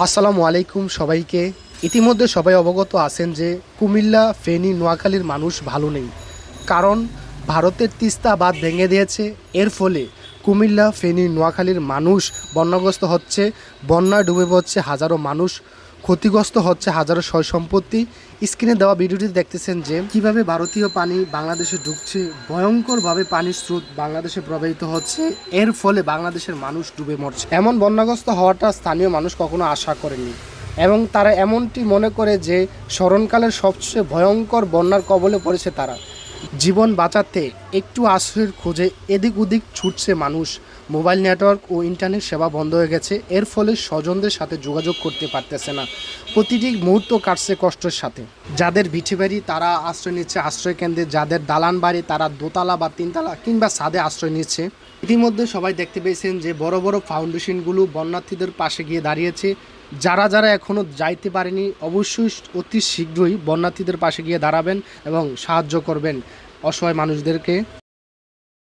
আসসালামু আলাইকুম সবাইকে। ইতিমধ্যে সবাই অবগত আছেন যে কুমিল্লা, ফেনী, নোয়াখালীর মানুষ ভালো নেই। কারণ ভারতের তিস্তা বাঁধ ভেঙে দিয়েছে। এর ফলে কুমিল্লা, ফেনী, নোয়াখালীর মানুষ বন্যাগ্রস্ত হচ্ছে। বন্যা ডুবে পড়ছে হাজারো মানুষ। ক্ষতিগ্রস্ত হচ্ছে হাজারো সয় সম্পত্তি। স্ক্রিনে দেওয়া ভিডিওটি দেখতেছেন যে, কীভাবে ভারতীয় পানি বাংলাদেশে ঢুকছে ভয়ঙ্করভাবে পানির স্রোত বাংলাদেশে প্রবাহিত হচ্ছে, এর ফলে বাংলাদেশের মানুষ ডুবে মরছে। এমন বন্যাগ্রস্ত হওয়াটা স্থানীয় মানুষ কখনো আশা করেনি এবং তারা এমনটি মনে করে যে, স্মরণকালের সবচেয়ে ভয়ঙ্কর বন্যার কবলে পড়েছে তারা। জীবন বাঁচাতে একটু আশ্রয়ের খোঁজে এদিক ওদিক ছুটছে মানুষ। মোবাইল নেটওয়ার্ক ও ইন্টারনেট সেবা বন্ধ হয়ে গেছে। এর ফলে স্বজনদের সাথে যোগাযোগ করতে পারতেছে না। প্রতিটি মুহূর্ত কাটছে কষ্টের সাথে। যাদের ভিটে বাড়ি, তারা আশ্রয় নিচ্ছে আশ্রয় কেন্দ্রে। যাদের দালান বাড়ি, তারা দোতলা বা তিনতলা কিংবা ছাদে আশ্রয় নিচ্ছে। ইতিমধ্যে সবাই দেখতে পেয়েছেন যে বড় বড় ফাউন্ডেশনগুলো বন্যার্থীদের পাশে গিয়ে দাঁড়িয়েছে। যারা যারা এখনও যাইতে পারেনি, অবশ্যই অতি শীঘ্রই বন্যার্থীদের পাশে গিয়ে দাঁড়াবেন এবং সাহায্য করবেন অসহায় মানুষদেরকে।